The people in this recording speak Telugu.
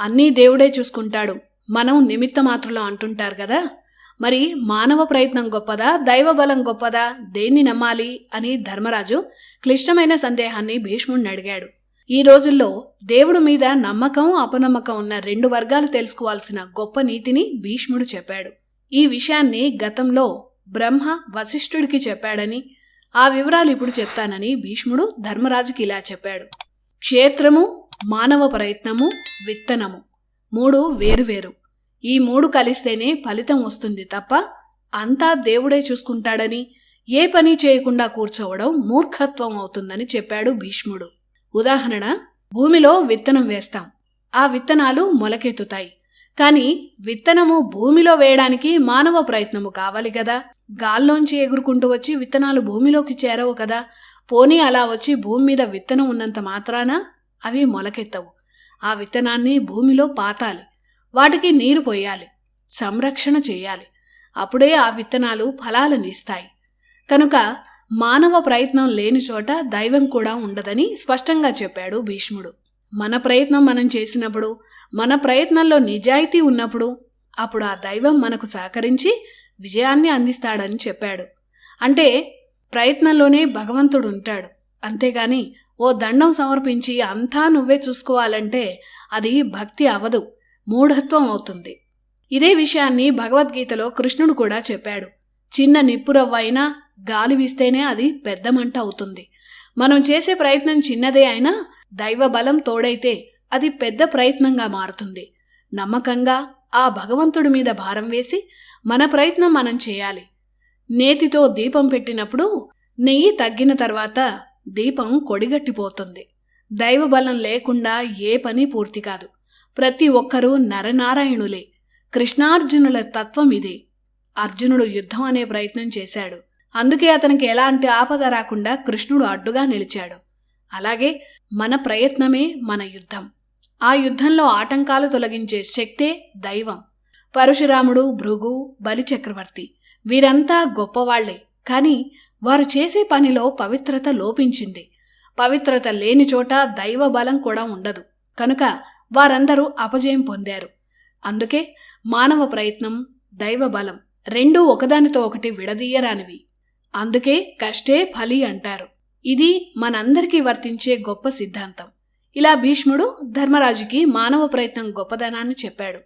అన్నీ దేవుడే చూసుకుంటాడు. మనం నిమిత్త మాత్రలో అంటుంటారు కదా? మరి మానవ ప్రయత్నం గొప్పదా? దైవ బలం గొప్పదా? దేన్ని నమ్మాలి? అని ధర్మరాజు క్లిష్టమైన సందేహాన్ని భీష్ముడిని అడిగాడు. ఈ రోజుల్లో దేవుడు మీద నమ్మకం అపనమ్మకం ఉన్న రెండు వర్గాలు తెలుసుకోవాల్సిన గొప్ప నీతిని భీష్ముడు చెప్పాడు. ఈ విషయాన్ని గతంలో బ్రహ్మ వశిష్ఠుడికి చెప్పాడని ఆ వివరాలు ఇప్పుడు చెప్తానని భీష్ముడు ధర్మరాజుకి ఇలా చెప్పాడు. క్షేత్రము మానవ ప్రయత్నము విత్తనము. మూడు వేరువేరు ఈ మూడు కలిస్తేనే ఫలితం వస్తుంది తప్ప అంతా దేవుడే చూసుకుంటాడని ఏ పని చేయకుండా కూర్చోవడం మూర్ఖత్వం అవుతుందని చెప్పాడు భీష్ముడు. ఉదాహరణ భూమిలో విత్తనం వేస్తాం. ఆ విత్తనాలు మొలకెత్తుతాయి. కానీ విత్తనము భూమిలో వేయడానికి మానవ ప్రయత్నము కావాలి కదా? గాల్లోంచి ఎగురుకుంటూ వచ్చి విత్తనాలు భూమిలోకి చేరవు కదా? పోనీ అలా వచ్చి భూమి మీద విత్తనం ఉన్నంత మాత్రాన? అవి మొలకెత్తవు. ఆ విత్తనాన్ని భూమిలో పాతాలి. వాటికి నీరు పోయాలి. సంరక్షణ చేయాలి. అప్పుడే ఆ విత్తనాలు ఫలాలనిస్తాయి కనుక మానవ ప్రయత్నం లేని చోట దైవం కూడా ఉండదని స్పష్టంగా చెప్పాడు భీష్ముడు. మన ప్రయత్నం మనం చేసినప్పుడు మన ప్రయత్నంలో నిజాయితీ ఉన్నప్పుడు అప్పుడు ఆ దైవం మనకు సహకరించి విజయాన్ని అందిస్తాడని చెప్పాడు. అంటే ప్రయత్నంలోనే భగవంతుడు ఉంటాడు. అంతేగాని ఓ దండం సమర్పించి అంతా నువ్వే చూసుకోవాలంటే అది భక్తి అవదు మూఢత్వం అవుతుంది. ఇదే విషయాన్ని భగవద్గీతలో కృష్ణుడు కూడా చెప్పాడు. చిన్న నిప్పురవ్వ అయినా గాలి వీస్తేనే అది పెద్ద మంట అవుతుంది. మనం చేసే ప్రయత్నం చిన్నదే అయినా దైవ బలం తోడైతే అది పెద్ద ప్రయత్నంగా మారుతుంది. నమ్మకంగా ఆ భగవంతుడి మీద భారం వేసి మన ప్రయత్నం మనం చేయాలి. నేతితో దీపం పెట్టినప్పుడు నెయ్యి తగ్గిన తర్వాత దీపం కొడిగట్టిపోతుంది. దైవబలం లేకుండా ఏ పని పూర్తి కాదు. ప్రతి ఒక్కరూ నరనారాయణులే. కృష్ణార్జునుల తత్వం ఇదే. అర్జునుడు యుద్ధం అనే ప్రయత్నం చేశాడు. అందుకే అతనికి ఎలాంటి ఆపద రాకుండా కృష్ణుడు అడ్డుగా నిలిచాడు. అలాగే మన ప్రయత్నమే మన యుద్ధం. ఆ యుద్ధంలో ఆటంకాలు తొలగించే శక్తే దైవం. పరశురాముడు భృగు బలిచక్రవర్తి వీరంతా గొప్పవాళ్ళే. కానీ వారు చేసే పనిలో పవిత్రత లోపించింది. పవిత్రత లేని చోట దైవ బలం కూడా ఉండదు. కనుక వారందరూ అపజయం పొందారు. అందుకే మానవ ప్రయత్నం దైవ బలం రెండూ ఒకదానితో ఒకటి విడదీయరానివి. అందుకే కష్టే ఫలి అంటారు. ఇది మనందరికీ వర్తించే గొప్ప సిద్ధాంతం. ఇలా భీష్ముడు ధర్మరాజుకి మానవ ప్రయత్నం గొప్పదనాన్ని చెప్పాడు.